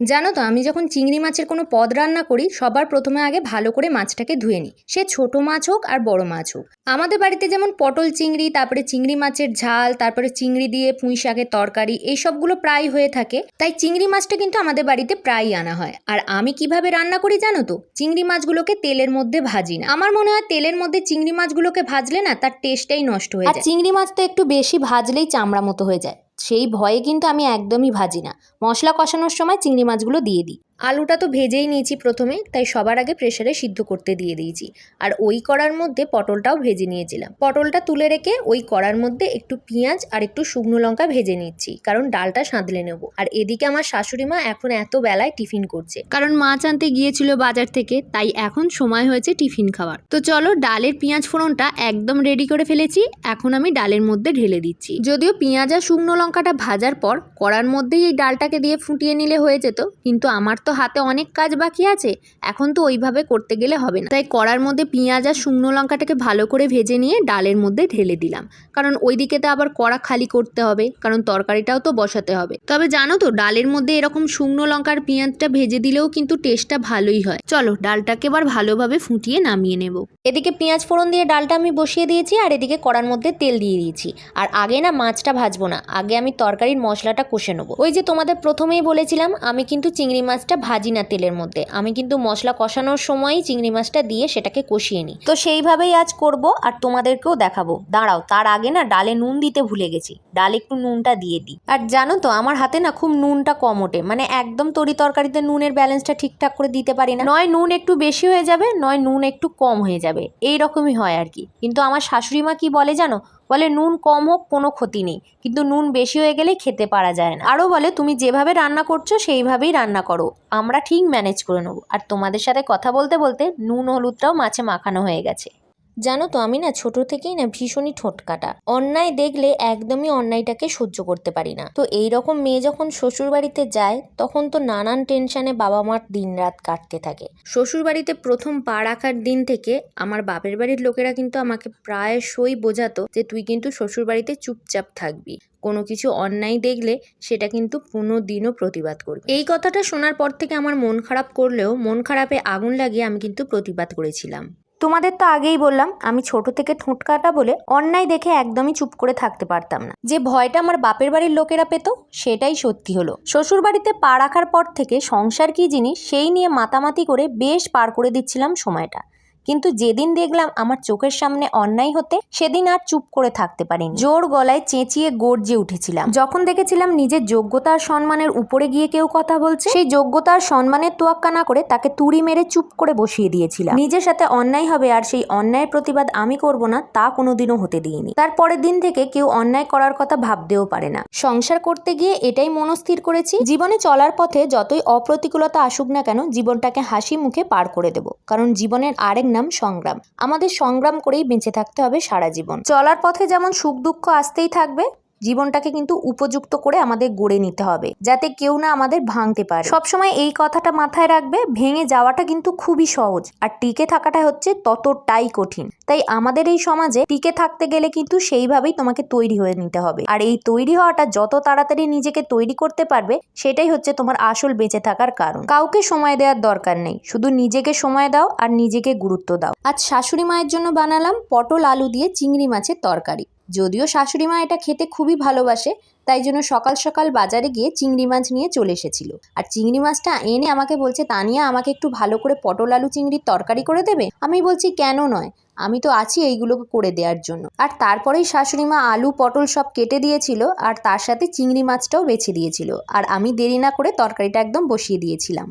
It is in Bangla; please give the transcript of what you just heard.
জানো তো আমি যখন চিংড়ি মাছের কোনো পদ রান্না করি সবার প্রথমে আগে ভালো করে মাছটাকে ধুয়ে নিই। সে ছোট মাছ হোক আর বড় মাছ হোক। আমাদের বাড়িতে যেমন পটল চিংড়ি তারপরে চিংড়ি মাছের ঝাল তারপরে চিংড়ি দিয়ে পুঁই শাকের তরকারি এই সবগুলো প্রায় হয়ে থাকে। তাই চিংড়ি মাছটা কিন্তু আমাদের বাড়িতে প্রায়ই আনা হয়। আর আমি কীভাবে রান্না করি জানো তো চিংড়ি মাছগুলোকে তেলের মধ্যে ভাজি না। আমার মনে হয় তেলের মধ্যে চিংড়ি মাছগুলোকে ভাজলে না তার টেস্টটাই নষ্ট হয়ে যায়। চিংড়ি মাছ তো একটু বেশি ভাজলেই চামড়া মতো হয়ে যায়। সেই ভয়ে কিন্তু আমি একদমই ভাজি না। মশলা কষানোর সময় চিংড়ি মাছগুলো দিয়ে দিই। আলুটা তো ভেজেই নিয়েছি প্রথমে, তাই সবার আগে প্রেশারে সিদ্ধ করতে দিয়ে দিয়েছি। আর ওই কড়ার মধ্যে পটলটাও ভেজে নিয়েছিলাম। পটলটা তুলে রেখে ওই কড়ার মধ্যে একটু পেঁয়াজ আর একটু শুকনো লঙ্কা ভেজে নিচ্ছি, কারণ ডালটা সাঁতলে নেব। আর এদিকে আমার শাশুড়ি মা এখন এত বেলায় টিফিন করছে। কারণ মাছ আনতে গিয়েছিল বাজার থেকে, তাই এখন সময় হয়েছে টিফিন খাওয়ার। তো চলো ডালের পেঁয়াজ ফোড়নটা একদম রেডি করে ফেলেছি, এখন আমি ডালের মধ্যে ঢেলে দিচ্ছি। যদিও পেঁয়াজ আর শুকনো লঙ্কাটা ভাজার পর কড়ার মধ্যেই এই ডালটাকে দিয়ে ফুটিয়ে নিলে হয়ে যেত, কিন্তু আমার তো হাতে অনেক কাজ বাকি আছে, এখন তো ওইভাবে করতে গেলে হবে না। তাই কড়ার মধ্যে পেঁয়াজ আর শুকনো লঙ্কাটাকে ভালো করে ভেজে নিয়ে ডালের মধ্যে ঢেলে দিলাম। কারণ ওইদিকে তো আবার কড়া খালি করতে হবে, কারণ তরকারিটাও তো বসাতে হবে। তবে জানো তো, ডালের মধ্যে এরকম শুকনো লঙ্কার পেঁয়াজটা ভেজে দিলেও কিন্তু টেস্টটা ভালোই হয়। চলো, ডালটাকে এবার ভালোভাবে ফুটিয়ে নামিয়ে নেব। এদিকে পেঁয়াজ ফোড়ন দিয়ে ডালটা আমি বসিয়ে দিয়েছি, আর এদিকে কড়ার মধ্যে তেল দিয়ে দিয়েছি। আর আগে না মাছটা ভাজবো না, আগে আমি তরকারির মশলাটা কষে নেব। ওই যে তোমাদের প্রথমেই বলেছিলাম, আমি কিন্তু চিংড়ি মাছটা ভাজি না তেলের মধ্যে। আমি কিন্তু মশলা কষানোর সময়ই চিংড়ি মাছটা দিয়ে সেটাকে কষিয়ে নিই। তো সেইভাবেই আজ করব আর তোমাদেরকেও দেখাবো। দাঁড়াও, তার আগে না ডালে নুন দিতে ভুলে গেছি। ডালে একটু নুনটা দিয়ে দিই। আর জানো তো, আমার হাতে না খুব নুনটা কম ওঠে। মানে একদম তরি তরকারিতে নুনের ব্যালেন্সটা ঠিকঠাক করে দিতে পারি না। নয় নুন একটু বেশি হয়ে যাবে, নয় নুন একটু কম হয়ে যাবে। এই রকমই হয় আর কি। কিন্তু আমার শাশুড়ি মা কি বলে জানো বলে নুন কম হোক, কোনো ক্ষতি নেই। কিন্তু নুন বেশি হয়ে গেলে খেতে পারা যায় না। আরও বলে, তুমি যেভাবে রান্না করছ, সেইভাবেই রান্না করো। আমরা ঠিক ম্যানেজ করে নেব। আর তোমাদের সাথে কথা বলতে বলতে নুন হলুদটাও মাছে মাখানো হয়ে গেছে। জানো তো আমি না ছোট থেকেই না ভীষণই ঠোঁটকাটা অন্যায় দেখলে একদমই অন্যায়টাকে সহ্য করতে পারি না। তো এই রকম মেয়ে যখন শ্বশুর বাড়িতে যায়, তখন তো নানান টেনশনে বাবা মার দিনরাত কাটতে থাকে। শ্বশুর বাড়িতে প্রথম পা রাখার দিন থেকে আমার বাপের বাড়ির লোকেরা কিন্তু আমাকে প্রায়শই বোঝাতো যে তুই কিন্তু শ্বশুর বাড়িতে চুপচাপ থাকবি। কোনো কিছু অন্যায় দেখলে সেটা কিন্তু কোনো দিনও প্রতিবাদ করবে এই কথাটা শোনার পর থেকে আমার মন খারাপ করলেও, মন খারাপে আগুন লাগিয়ে আমি কিন্তু প্রতিবাদ করেছিলাম। তোমাদের তো আগেই বললাম, আমি ছোট থেকে ঠোঁট কাটা বলে অন্যায় দেখে একদমই চুপ করে থাকতে পারতাম না। যে ভয়টা আমার বাপের বাড়ির লোকেরা পেত, সেটাই সত্যি হলো। শ্বশুর বাড়িতে পা রাখার পর থেকে সংসার কি জিনিস, সেই নিয়ে মাতামাতি করে বেশ পার করে দিচ্ছিলাম সময়টা। কিন্তু যেদিন দেখলাম আমার চোখের সামনে অন্যায় হতে, সেদিন আর চুপ করে থাকতে পারিনি। জোর গলায় চেঁচিয়ে গর্জে উঠেছিলাম। যখন দেখেছিলাম নিজের যোগ্যতা আর সম্মানের উপরে গিয়ে কেউ কথা বলছে, সেই যোগ্যতা আর সম্মানের তোয়াক্কা না করে তাকে তুড়ি মেরে চুপ করে বসিয়ে দিয়েছিলাম। নিজের সাথে অন্যায় হবে আর সেই অন্যায়ের প্রতিবাদ আমি করব না, তা কোনোদিনও হতে দিইনি। তারপরের দিন থেকে কেউ অন্যায় করার কথা ভাবতেও পারে না। সংসার করতে গিয়ে এটাই মনস্থির করেছি, জীবনে চলার পথে যতই অপ্রতিকূলতা আসুক না কেন, জীবনটাকে হাসি মুখে পার করে দেব। কারণ জীবনের আরেক নাম সংগ্রাম। আমাদের সংগ্রাম করেই বেঁচে থাকতে হবে সারা জীবন। চলার পথে যেমন সুখ দুঃখ আসতেই থাকবে জীবনটাকে কিন্তু উপযুক্ত করে আমাদের গড়ে নিতে হবে, যাতে কেউ না আমাদের ভাঙতে পারে। সবসময় এই কথাটা মাথায় রাখবে, ভেঙে যাওয়াটা কিন্তু খুবই সহজ, আর টিকে থাকাটা হচ্ছে ততটাই কঠিন। তাই আমাদের এই সমাজে টিকে থাকতে গেলে কিন্তু সেইভাবেই তোমাকে তৈরি হয়ে নিতে হবে, আর এই তৈরি হওয়াটা যত তাড়াতাড়ি নিজেকে তৈরি করতে পারবে, সেটাই হচ্ছে তোমার আসল বেঁচে থাকার কারণ। কাউকে সময় দেওয়ার দরকার নেই, শুধু নিজেকে সময় দাও আর নিজেকে গুরুত্ব দাও। আজ শাশুড়ি মায়ের জন্য বানালাম পটল আলু দিয়ে চিংড়ি মাছের তরকারি। যদিও শাশুড়ি মা এটা খেতে খুবই ভালোবাসে, তাই জন্য সকাল সকাল বাজারে গিয়ে চিংড়ি মাছ নিয়ে চলে এসেছিল। আর চিংড়ি মাছটা এনে আমাকে বলছে, তানিয়া, আমাকে একটু ভালো করে পটল আলু চিংড়ির তরকারি করে দেবে? আমি বলছি, কেন নয়, আমি তো আছি এইগুলোকে করে দেওয়ার জন্য। আর তারপরেই শাশুড়ি মা আলু, পটল সব কেটে দিয়েছিল, আর তার সাথে চিংড়ি মাছটাও বেছে দিয়েছিল। আর আমি দেরি না করে তরকারিটা একদম বসিয়ে দিয়েছিলাম।